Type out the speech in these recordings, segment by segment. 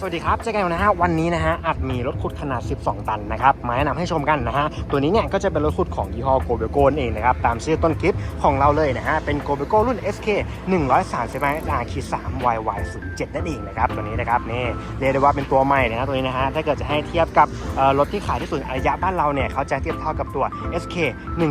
สวัสดีครับเจอกันนะฮะวันนี้นะฮะอาจมีรถขุดขนาด 12 ตันนะครับมาแนะนำให้ชมกันนะฮะตัวนี้เนี่ยก็จะเป็นรถขุดของยี่ห้อโกเบโกนเองนะครับตามชื่อต้นคลิปของเราเลยนะฮะเป็นโกเบโกรุ่น SK 135 R ขีด3 YY 0 7นั่นเองนะครับตัวนี้นะครับนี่เรียกได้ว่าเป็นตัวใหม่เลยนะตัวนี้นะฮะถ้าเกิดจะให้เทียบกับรถที่ขายที่สุดอายะบ้านเราเนี่ยเขาจะเทียบเท่ากับตัว SK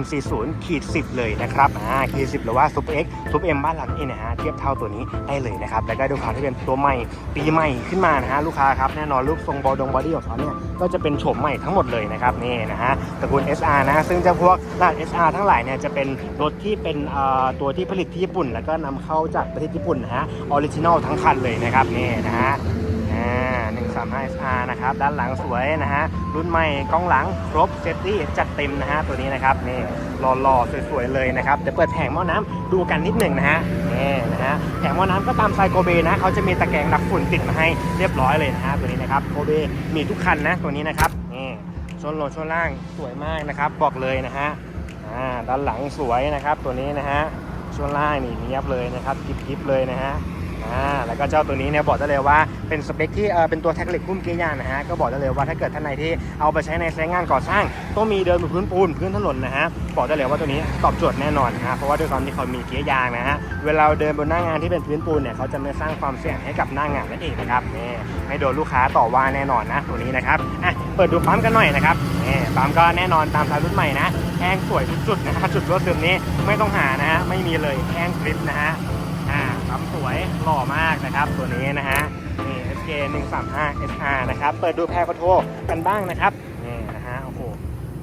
140ขีด10 เลยนะครับอ่าขีด10 หรือว่า Super X Super M บ้านเราเองนะฮะเทียบเท่าตัวนี้ได้เลยนะครับแล้วก็ดูความที่เป็นตัวใหม่ปีใหม่ขึ้นมานะฮะลูกค้าครับแน่นอนรูปทรงบอดงบอดี้ของเขาเนี่ยก็จะเป็นโฉมใหม่ทั้งหมดเลยนะครับนี่นะฮะตระกูล SR นะซึ่งจะพวกรหัส SR ทั้งหลายเนี่ยจะเป็นรถที่เป็นเอ่อตัวที่ผลิตที่ญี่ปุ่น แล้วก็นำเข้าจากประเทศญี่ปุ่นนะฮะออริจินอลทั้งคันเลยนะครับนี่นะฮะ 3 5 SR นะครับ ด้านหลังสวยนะฮะ รุ่นใหม่กล้องหลังครบเซฟตี้จัดเต็มนะฮะ ตัวนี้นะครับ นี่หล่อๆ สวยๆ เลยนะครับเดี๋ยวเปิดแผงหม้อน้ำดูกันนิดหนึ่งนะฮะ นี่นะฮะ แผงหม้อน้ำก็ตามไซโกเบนะ เขาจะมีตะแกรงดักฝุ่นติดมาให้เรียบร้อยเลยนะฮะ ตัวนี้นะครับ โกเบมีทุกคันนะ ตัวนี้นะครับ นี่ชนลงชนล่างสวยมากนะครับ บอกเลยนะฮะ อ่า ด้านหลังสวยนะครับ ตัวนี้นะฮะช่วงล่างนี่เนียบเลยนะครับ กิบๆเลยนะฮะ อ่าแล้วก็เจ้าตัวนี้เนี่ยบอกได้เลยว่าเป็นสเปคที่เออเป็นตัวแท็กเหล็กหุ้มเกียร์ยางนะฮะก็บอกได้เลยว่าถ้าเกิดท่านไหนที่เอาไปใช้ในไซต์งานก่อสร้าง ต้องมีเดินบนพื้นปูนพื้นถนนนะฮะบอกได้เลยว่าตัวนี้ตอบโจทย์แน่นอนนะฮะเพราะว่าด้วยความที่เขามีเกียร์ยางนะฮะเวลาเดินบนหน้างานที่เป็นพื้นปูนเนี่ยเขาจะไม่สร้างความเสี่ยงให้กับหน้างานนั่นเองนะครับนี่ไม่โดนลูกค้าต่อว่าแน่นอนนะตัวนี้นะครับอะเปิดดูปั๊มกันหน่อยนะครับนี่ปั๊มก็แน่นอนตามสายรุ่นใหม่นะแห้งสวยทุกจุดนะจุดรถซึมนี้ไม่ต้องหานะฮะไม่มีเลยแห้งกริบนะฮะ ปั๊มสวยหล่อมากนะครับ ตัวนี้นะฮะนี่ SK 135 SR นะครับ เปิดดูแพรกระโทกันบ้างนะครับนี่นะฮะโอ้โห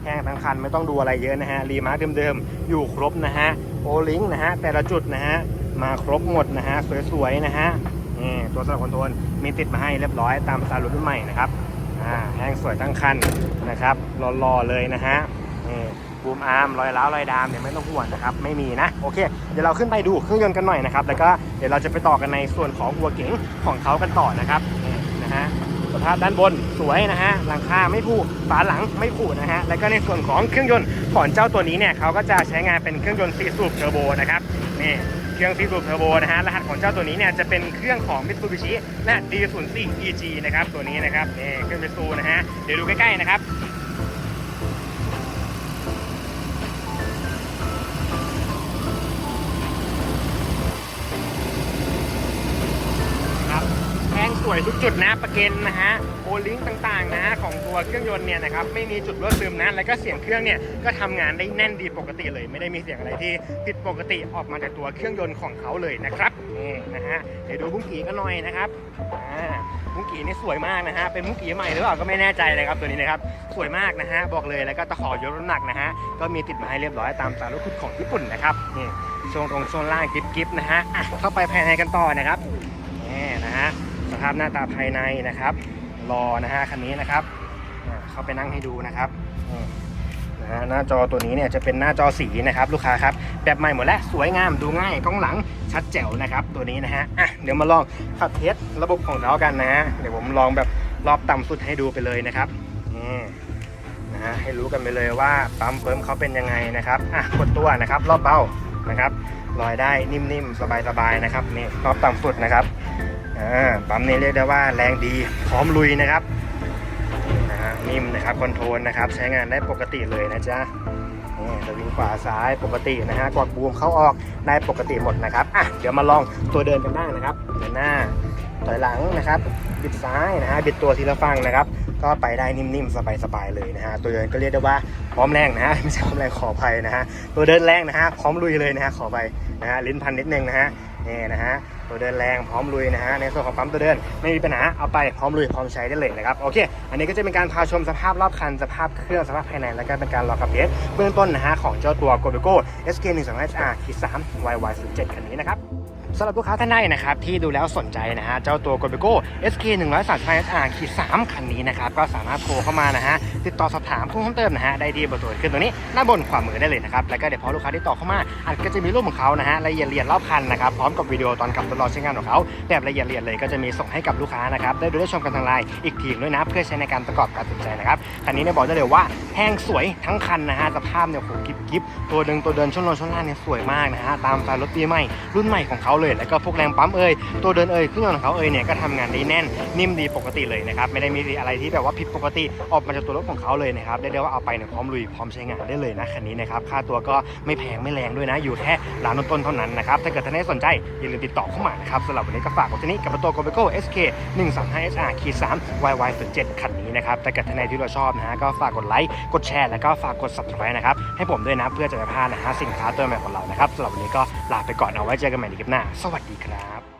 แห้งทั้งคันไม่ต้องดูอะไรเยอะนะฮะรีมาร์คเดิมๆ อยู่ครบนะฮะโอลิงนะฮะแต่ละจุดนะฮะมาครบหมดนะฮะสวยๆนะฮะนี่ตัวสลับคอนโทรลมีติดมาให้เรียบร้อยตามสไตล์รถรุ่นใหม่นะครับอ่าแห้งสวยทั้งคันนะครับรอๆเลยนะฮะ บูมอาร์มรอยร้าวรอยดามเนี่ยไม่ต้องห่วงนะครับไม่มีนะโอเค เดี๋ยวเราขึ้นไปดูเครื่องยนต์กันหน่อยนะครับแล้วก็เดี๋ยวเราจะไปต่อกันในส่วนของหัวเก๋งของเขากันต่อนะครับนี่นะฮะสภาพด้านบนสวยนะฮะหลังคาไม่ผุฝาหลังไม่ผุนะฮะแล้วก็ในส่วนของเครื่องยนต์ของเจ้าตัวนี้เนี่ยเขาก็จะใช้งานเป็นเครื่องยนต์4สูบเทอร์โบนะครับนี่เครื่อง4สูบเทอร์โบนะฮะรหัสของเจ้าตัวนี้เนี่ยจะเป็นเครื่องของ Mitsubishi และ D04 EG นะครับตัวนี้นะครับนี่เครื่อง Mitsu นะฮะเดี๋ยวดูใกล้ๆนะครับ สวยทุกจุดนะประเก็นนะฮะโอลิงต่างๆนะของตัวเครื่องยนต์เนี่ยนะครับไม่มีจุดรั่วซึมนะแล้วก็เสียงเครื่องเนี่ยก็ทำงานได้แน่นดีปกติเลย ไม่ได้มีเสียงอะไรที่ผิดปกติออกมาจากตัวเครื่องยนต์ของเขาเลยนะครับนี่นะฮะเดี๋ยวดูบุ้งกีกันหน่อยนะครับอ่าบุ้งกีนี่สวยมากนะฮะเป็นบุ้งกีใหม่หรือเปล่าก็ไม่แน่ใจนะครับตัวนี้นะครับสวยมากนะฮะบอกเลยแล้วก็ตะขอยกน้ำหนักนะฮะก็มีติดมาให้เรียบร้อยตามสายรถขุดของญี่ปุ่นนะครับนี่ช่วงตรงช่วงล่างกิ๊บๆนะฮะอะเข้าไปภายในกันต่อนะครับนี่นะฮะ ภาพหน้าตาภายในนะครับรอนะฮะคันนี้นะครับเข้าไปนั่งให้ดูนะครับนะฮะหน้าจอตัวนี้เนี่ยจะเป็นหน้าจอสีนะครับ ลูกค้าครับแบบใหม่หมดแล้วสวยงามดูง่ายกล้องหลังชัดแจ๋วนะครับ ตัวนี้นะฮะอะเดี๋ยวมาลองขับเทสระบบของเรากันนะฮะเดี๋ยวผมลองแบบรอบต่ำสุดให้ดูไปเลยนะครับนี่นะฮะให้รู้กันไปเลยว่าปั๊มเฟิร์มเขาเป็นยังไงนะครับอะกดตัวนะครับ รอบเบานะครับลอยได้นิ่มๆ สบายๆนะครับนี่รอบต่ำสุดนะครับ ปั๊มนี้เรียกได้ว่าแรงดีพร้อมลุยนะครับนะฮะนิ่มนะครับคอนโทรลนะครับ ใช้งานได้ปกติเลยนะจ๊ะนี่สวิงขวาซ้ายปกตินะฮะกดบูมเข้าออกได้ปกติหมดนะครับอะเดี๋ยวมาลองตัวเดินกันบ้างนะครับเดินหน้าถอยหลังนะครับบิดซ้ายนะฮะบิดตัวทีละฝั่งนะครับ ก็ไปได้นิ่มๆสบายๆเลยนะฮะตัวเดินก็เรียกได้ว่าพร้อมแรงนะฮะไม่ใช่พร้อมแรงขออภัยนะฮะตัวเดินแรงนะฮะพร้อมลุยเลยนะฮะขอไปนะฮะลิ้นพันนิดนึงนะฮะนี่นะฮะ ตัวเดินแรงพร้อมลุยนะฮะในส่วนของปั๊มตัวเดินไม่มีปัญหาเอาไปพร้อมลุยพร้อมใช้ได้เลยนะครับโอเค อันนี้ก็จะเป็นการพาชมสภาพรอบคันสภาพเครื่องสภาพภายในและก็เป็นการลองขับเทสเบื้องต้นนะฮะของเจ้าตัว g o b e g o SK 1 2 HR ขีด3 YY 0 7 คันนี้นะครับ สำหรับลูกค้าท่านใดนะครับที่ดูแล้วสนใจนะฮะเจ้าตัว g o b e g o SK 1 3 5 HR ขีด3คันนี้นะครับก็สามารถโทรเข้ามานะฮะติดต่อสอบถามเพิ่มเติมนะฮะได้ที่เบอร์โทรขึ้นตรงนี้หน้าบนขวามือได้เลยนะครับแล้วก็เดี๋ยวพอลูกค้าที่ต่อเข้ามาอันก็จะมีรูปของเขานะฮะละเอียดละเอียดรอบคันนะครับพร้อมกับวิดีโอตอนขับทดลองใช้งานของเขาแบบละเอียดละเอียดเลยก็จะมีส่งให้กับลูกค้านะครับได้ดูได้ชมกันทางไลน์อีกทีด้วยนะเพื่อใช้ในการประกอบการตัดสินใจนะครับคันนี้เนี่ยบอกได้เลยว่า แห้งสวยทั้งคันนะฮะสภาพเนี่ยโหกิบกิบตัวเดินตัวเดินช่วงลงช่วงล่างเนี่ยสวยมากนะฮะตามสไตล์รถปีใหม่รุ่นใหม่ของเขาเลย แล้วก็พวกแรงปั๊มเอ่ยตัวเดินเอ่ยเครื่องยนต์ของเขาเอ่ยเนี่ยก็ทำงานได้แน่นนิ่มดีปกติเลยนะครับไม่ได้มีอะไรที่แบบว่าผิดปกติออกมาจากตัวรถของเขาเลยนะครับได้เรียกว่าเอาไปเนี่ยพร้อมลุยพร้อมใช้งานได้เลยนะคันนี้นะครับค่าตัวก็ไม่แพงไม่แรงด้วยนะ อยู่แค่ร้านต้นๆเท่านั้นนะครับถ้าเกิดท่านใดสนใจอย่าลืมติดต่อเข้ามานะครับสำหรับวันนี้ก็ฝากไว้ที่นี้กับตัว g o b e c o SK 135 SR ขีด3 YY 7คันนี้นะครับถ้าเกิดท่านใดที่เราชอบนะฮะก็ฝากกดไลค์กดแชร์แล้วก็ฝากกด subscribe นะครับให้ผมด้วยนะเพื่อจะไม่พลาดนะฮะสินค้าตัวใหม่ของเรานะครับสำหรับวันนี้ก็ลาไปก่อนเอาไว้เจอกันใหม่ในคลิปหน้า สวัสดีครับ